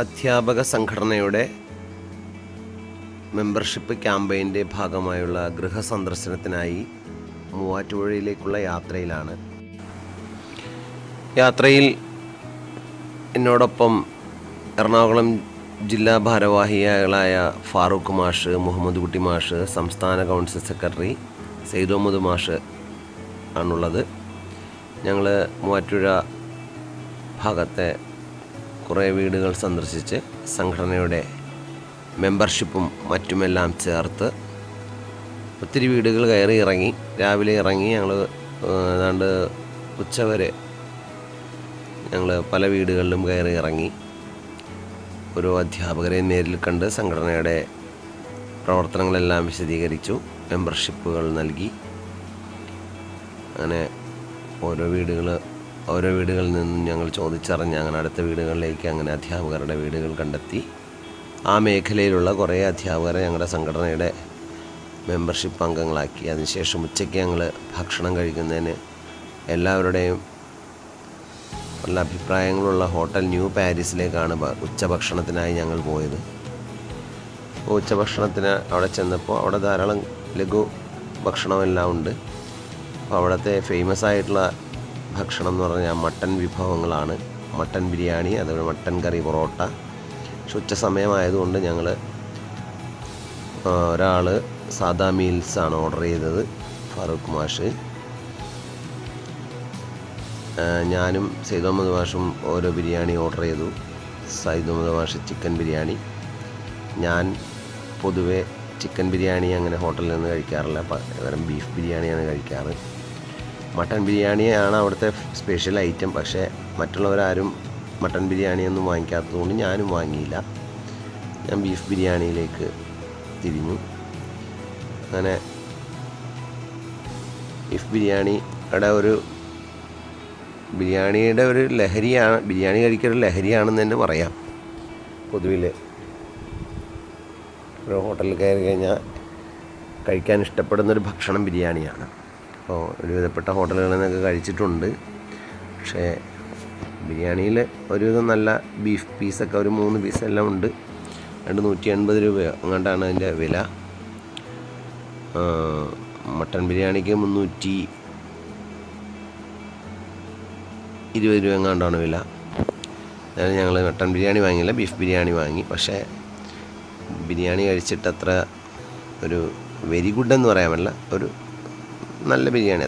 അധ്യാപക സംഘടനയുടെ മെമ്പർഷിപ്പ് ക്യാമ്പയിന്റെ ഭാഗമായുള്ള ഗൃഹസന്ദർശനത്തിനായി മൂവാറ്റുപുഴയിലേക്കുള്ള യാത്രയിലാണ്. യാത്രയിൽ എന്നോടൊപ്പം എറണാകുളം ജില്ലാ ഭാരവാഹികളായ ഫാറൂഖ് മാഷ് മുഹമ്മദ് കുട്ടി മാഷ് സംസ്ഥാന കൗൺസിൽ സെക്രട്ടറി സെയ്ദോമദ് മാഷ് ആണുള്ളത്. ഞങ്ങൾ മൂവാറ്റുപുഴ ഭാഗത്തെ കുറേ വീടുകൾ സന്ദർശിച്ച് സംഘടനയുടെ മെമ്പർഷിപ്പും മറ്റുമെല്ലാം ചേർത്ത് ഒത്തിരി വീടുകൾ കയറി ഇറങ്ങി. രാവിലെ ഇറങ്ങി ഞങ്ങൾ ഏതാണ്ട് ഉച്ചവരെ ഞങ്ങൾ പല വീടുകളിലും കയറി ഇറങ്ങി. ഓരോ അധ്യാപകരെ നേരിൽ കണ്ട് സംഘടനയുടെ പ്രവർത്തനങ്ങളെല്ലാം വിശദീകരിച്ചു മെമ്പർഷിപ്പുകൾ നൽകി. അങ്ങനെ ഓരോ വീടുകൾ ഓരോ വീടുകളിൽ നിന്നും ഞങ്ങൾ ചോദിച്ചറിഞ്ഞ് അങ്ങനെ അടുത്ത വീടുകളിലേക്ക് അങ്ങനെ അധ്യാപകരുടെ വീടുകൾ കണ്ടെത്തി. ആ മേഖലയിലുള്ള കുറേ അധ്യാപകരെ ഞങ്ങളുടെ സംഘടനയുടെ മെമ്പർഷിപ്പ് അംഗങ്ങളാക്കി. അതിനുശേഷം ഉച്ചയ്ക്ക് ഞങ്ങൾ ഭക്ഷണം കഴിക്കുന്നതിന് എല്ലാവരുടെയും നല്ല അഭിപ്രായങ്ങളുള്ള ഹോട്ടൽ ന്യൂ പാരീസിലേക്കാണ് ഉച്ചഭക്ഷണത്തിനായി ഞങ്ങൾ പോയത്. അപ്പോൾ ഉച്ചഭക്ഷണത്തിന് അവിടെ ചെന്നപ്പോൾ അവിടെ ധാരാളം ലഘു ഭക്ഷണമെല്ലാം ഉണ്ട്. അപ്പോൾ അവിടുത്തെ ഫേമസ് ആയിട്ടുള്ള ഭക്ഷണം എന്ന് പറഞ്ഞാൽ മട്ടൻ വിഭവങ്ങളാണ്. മട്ടൻ ബിരിയാണി അതുപോലെ മട്ടൻ കറി പൊറോട്ട. പക്ഷെ ഉച്ച സമയമായതുകൊണ്ട് ഞങ്ങൾ ഒരാൾ സാദാ മീൽസാണ് ഓർഡർ ചെയ്തത് ഫാറൂഖ് മാഷ്. ഞാനും സൈദ് മുഹമ്മദ് മാഷും ഓരോ ബിരിയാണി ഓർഡർ ചെയ്തു. സയ്യിദ് മുഹമ്മദ് മാഷ് ചിക്കൻ ബിരിയാണി. ഞാൻ പൊതുവേ ചിക്കൻ ബിരിയാണി അങ്ങനെ ഹോട്ടലിൽ നിന്ന് കഴിക്കാറില്ല പകരം ബീഫ് ബിരിയാണിയാണ് കഴിക്കാറ്. മട്ടൻ ബിരിയാണിയാണ് അവിടുത്തെ സ്പെഷ്യൽ ഐറ്റം പക്ഷേ മറ്റുള്ളവരാരും മട്ടൻ ബിരിയാണിയൊന്നും വാങ്ങിക്കാത്തതുകൊണ്ട് ഞാനും വാങ്ങിയില്ല. ഞാൻ ബീഫ് ബിരിയാണിയിലേക്ക് തിരിഞ്ഞു. അങ്ങനെ ബീഫ് ബിരിയാണിയുടെ ഒരു ബിരിയാണിയുടെ ഒരു ലഹരിയാണ് ബിരിയാണി കഴിക്കൊരു ലഹരിയാണെന്ന് തന്നെ പറയാം. പൊതുവിൽ ഒരു ഹോട്ടലിൽ കയറി കഴിഞ്ഞാൽ കഴിക്കാൻ ഇഷ്ടപ്പെടുന്നൊരു ഭക്ഷണം ബിരിയാണിയാണ്. ഒരുവിധപ്പെട്ട ഹോട്ടലുകളിൽ നിന്നൊക്കെ കഴിച്ചിട്ടുണ്ട്. പക്ഷേ ബിരിയാണിയിൽ ഒരുവിധം നല്ല ബീഫ് പീസൊക്കെ ഒരു മൂന്ന് പീസെല്ലാം ഉണ്ട്. രണ്ട് നൂറ്റി എൺപത് രൂപയോ അങ്ങോട്ടാണ് അതിന്റെ വില. മട്ടൺ ബിരിയാണിക്ക് മുന്നൂറ്റി ഇരുപത് രൂപ എങ്ങാണ്ടാണ് വില. അതായത് ഞങ്ങൾ മട്ടൺ ബിരിയാണി വാങ്ങിയില്ല ബീഫ് ബിരിയാണി വാങ്ങി. പക്ഷേ ബിരിയാണി കഴിച്ചിട്ട് അത്ര ഒരു വെരി ഗുഡ് എന്ന് പറയാൻ പറ്റില്ല ഒരു നല്ല ബിരിയാണി